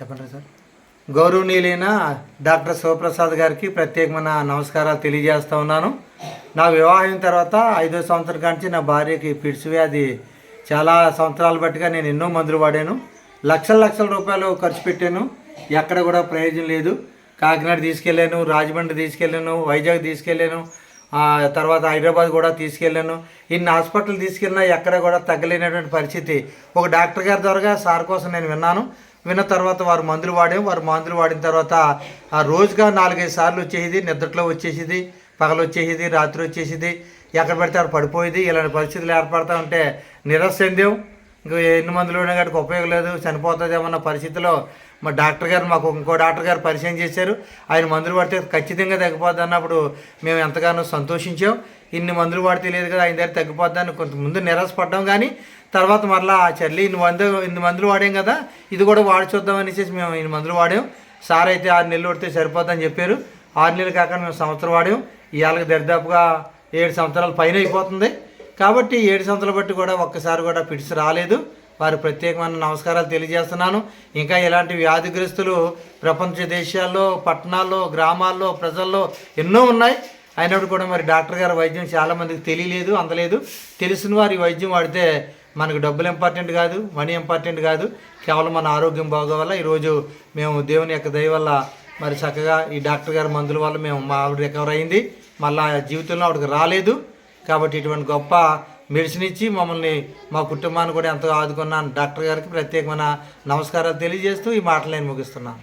చెప్పండి సార్. గౌరవనీయులైన డాక్టర్ శివప్రసాద్ గారికి ప్రత్యేకమైన నమస్కారాలు తెలియజేస్తా ఉన్నాను. నా వివాహం తర్వాత ఐదో సంవత్సరం కాంచి నా భార్యకి పిడ్స్ వ్యాధి చాలా సంవత్సరాలు బట్టిగా నేను ఎన్నో మందులు వాడాను. లక్షల లక్షల రూపాయలు ఖర్చు పెట్టాను. ఎక్కడ కూడా ప్రయోజనం లేదు. కాకినాడ తీసుకెళ్ళాను రాజమండ్రి తీసుకెళ్ళాను వైజాగ్ తీసుకెళ్ళాను. తర్వాత హైదరాబాద్ కూడా తీసుకెళ్ళాను. ఇన్ని హాస్పిటల్ తీసుకెళ్ళినా ఎక్కడ కూడా తగ్గలేనటువంటి పరిస్థితి. ఒక డాక్టర్ గారి ద్వారా సార్ కోసం నేను విన్నాను. విన్న తర్వాత వారు మందులు వాడాం. వారు మందులు వాడిన తర్వాత ఆ రోజుగా నాలుగైదు సార్లు వచ్చేది నిద్రలో వచ్చేసేది పగలు వచ్చేసేది రాత్రి వచ్చేసేది. ఎక్కడ పడితే అక్కడ పడిపోయేది. ఇలాంటి పరిస్థితులు ఏర్పడతా ఉంటే నిరస్ చెందాం. ఇంకా ఎన్ని మందులు ఉన్నా కానీ ఉపయోగం లేదు. చనిపోతుందేమన్న పరిస్థితిలో మా డాక్టర్ గారు మాకు ఇంకో డాక్టర్ గారు పరిచయం చేశారు. ఆయన మందులు పడితే ఖచ్చితంగా తగ్గిపోద్ది అన్నప్పుడు మేము ఎంతగానో సంతోషించాం. ఇన్ని మందులు వాడితే లేదు కదా ఆయన దగ్గర తగ్గిపోద్దని కొంత ముందు నిరాశపడ్డాం కానీ తర్వాత మరలా చల్లి ఇన్ని మందు ఇన్ని మందులు వాడాం కదా ఇది కూడా వాడి చూద్దాం అనేసి మేము ఇన్ని మందులు వాడాం. సార్ అయితే ఆరు నెలలు పడితే సరిపోద్దని చెప్పారు. ఆరు నెలలు కాక మేము సంవత్సరం వాడాం. ఇవాళకి దరిదాపుగా ఏడు సంవత్సరాల పైన అయిపోతుంది. కాబట్టి ఏడు సంవత్సరాలు బట్టి కూడా ఒక్కసారి కూడా పిడిసి రాలేదు. వారి ప్రత్యేకమైన నమస్కారాలు తెలియజేస్తున్నాను. ఇంకా ఇలాంటి వ్యాధిగ్రస్తులు ప్రపంచ దేశాల్లో పట్టణాల్లో గ్రామాల్లో ప్రజల్లో ఎన్నో ఉన్నాయి. అయినప్పుడు కూడా మరి డాక్టర్ గారి వైద్యం చాలామందికి తెలియలేదు అందలేదు. తెలిసిన వారి వైద్యం వాడితే మనకు డబ్బులు ఇంపార్టెంట్ కాదు మనీ ఇంపార్టెంట్ కాదు. కేవలం మన ఆరోగ్యం బాగోవల్ల ఈరోజు మేము దేవుని యొక్క దయ వల్ల మరి చక్కగా ఈ డాక్టర్ గారి మందుల వల్ల మేము మా ఆవిడ రికవర్ అయింది. మళ్ళీ జీవితంలో ఆవిడకి రాలేదు. కాబట్టి ఇటువంటి గొప్ప మెడిసిన్ ఇచ్చి మమ్మల్ని మా కుటుంబాన్ని కూడా ఎంతో ఆదుకున్నాను. డాక్టర్ గారికి ప్రత్యేకమైన నమస్కారాలు తెలియజేస్తూ ఈ మాటలు నేను ముగిస్తున్నాను.